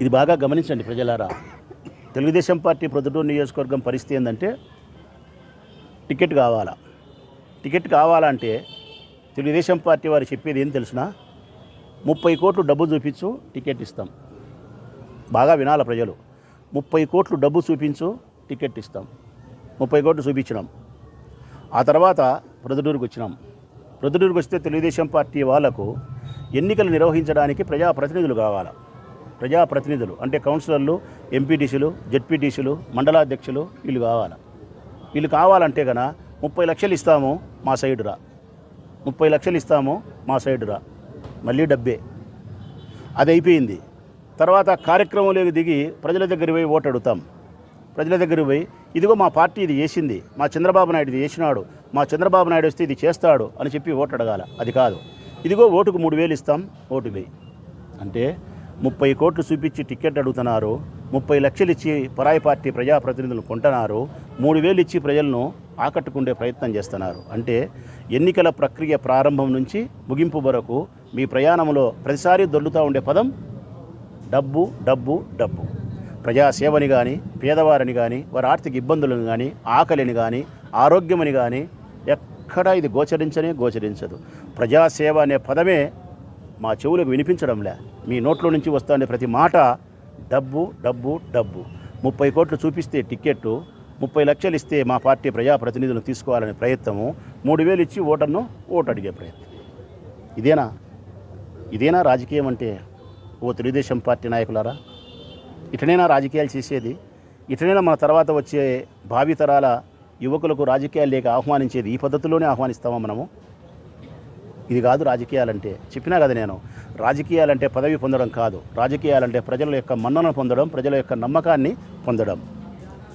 ఇది బాగా గమనించండి ప్రజలారా. తెలుగుదేశం పార్టీ ప్రొద్దుటూరు నియోజకవర్గం పరిస్థితి ఏంటంటే టికెట్ కావాలా? టికెట్ కావాలంటే తెలుగుదేశం పార్టీ వారు చెప్పేది ఏం తెలుసునా? ముప్పై కోట్లు డబ్బు చూపించు టికెట్ ఇస్తాం. బాగా వినాల ప్రజలు. ముప్పై కోట్లు డబ్బు చూపించు టికెట్ ఇస్తాం. ముప్పై కోట్లు చూపించినాం. ఆ తర్వాత ప్రొద్దుటూరుకు వచ్చినాం. ప్రొద్దుటూరుకు వస్తే తెలుగుదేశం పార్టీ వాళ్ళకు ఎన్నికలు నిర్వహించడానికి ప్రజాప్రతినిధులు కావాలి? ప్రజాప్రతినిధులు అంటే కౌన్సిలర్లు ఎంపీటీసీలు జెడ్పీటీసీలు మండలాధ్యక్షులు వీళ్ళు కావాలి? వీళ్ళు కావాలంటే కన ముప్పై లక్షలు ఇస్తాము మా సైడ్ రా. ముప్పై లక్షలు ఇస్తాము మా సైడ్ రా. మళ్ళీ డబ్బే. అది అయిపోయింది. తర్వాత కార్యక్రమంలోకి దిగి ప్రజల దగ్గర పోయి ఓటు అడుగుతాం. ప్రజల దగ్గర పోయి ఇదిగో మా పార్టీ ఇది చేసింది మా చంద్రబాబు నాయుడు ఇది చేసినాడు మా చంద్రబాబు నాయుడు వస్తే ఇది చేస్తాడు అని చెప్పి ఓటు అడగాల. అది కాదు. ఇదిగో ఓటుకు మూడు వేలు ఇస్తాం ఓటు వేయి. అంటే ముప్పై కోట్లు చూపించి టికెట్ అడుగుతున్నారు ముప్పై లక్షలు ఇచ్చి పరాయి పార్టీ ప్రజాప్రతినిధులు కొంటున్నారు మూడు వేలు ఇచ్చి ప్రజలను ఆకట్టుకునే ప్రయత్నం చేస్తున్నారు. అంటే ఎన్నికల ప్రక్రియ ప్రారంభం నుంచి ముగింపు వరకు మీ ప్రయాణంలో ప్రతిసారి దొల్లుతూ ఉండే పదం డబ్బు డబ్బు డబ్బు. ప్రజాసేవని కానీ పేదవారిని కానీ వారి ఆర్థిక ఇబ్బందులను కానీ ఆకలిని కానీ ఆరోగ్యమని కానీ ఎక్కడా ఇది గోచరించనే గోచరించదు. ప్రజాసేవ అనే పదమే మా చెవులకు వినిపించడంలే. మీ నోట్లో నుంచి వస్తున్న ప్రతి మాట డబ్బు డబ్బు డబ్బు. ముప్పై కోట్లు చూపిస్తే టిక్కెట్టు ముప్పై లక్షలు ఇస్తే మా పార్టీ ప్రజాప్రతినిధులను తీసుకోవాలనే ప్రయత్నము మూడు వేలు ఇచ్చి ఓటర్ను ఓటు అడిగే ప్రయత్నం. ఇదేనా? ఇదేనా రాజకీయం అంటే? ఓ తెలుగుదేశం పార్టీ నాయకులారా ఇటనైనా రాజకీయాలు చేసేది ఇటనైనా మన తర్వాత వచ్చే భావితరాల యువకులకు రాజకీయాలు లేక ఆహ్వానించేది ఈ పద్ధతిలోనే ఆహ్వానిస్తామా మనము? ఇది కాదు రాజకీయాలంటే. చెప్పినా కదా నేను రాజకీయాలంటే పదవి పొందడం కాదు. రాజకీయాలంటే ప్రజల యొక్క మన్నన పొందడం ప్రజల యొక్క నమ్మకాన్ని పొందడం.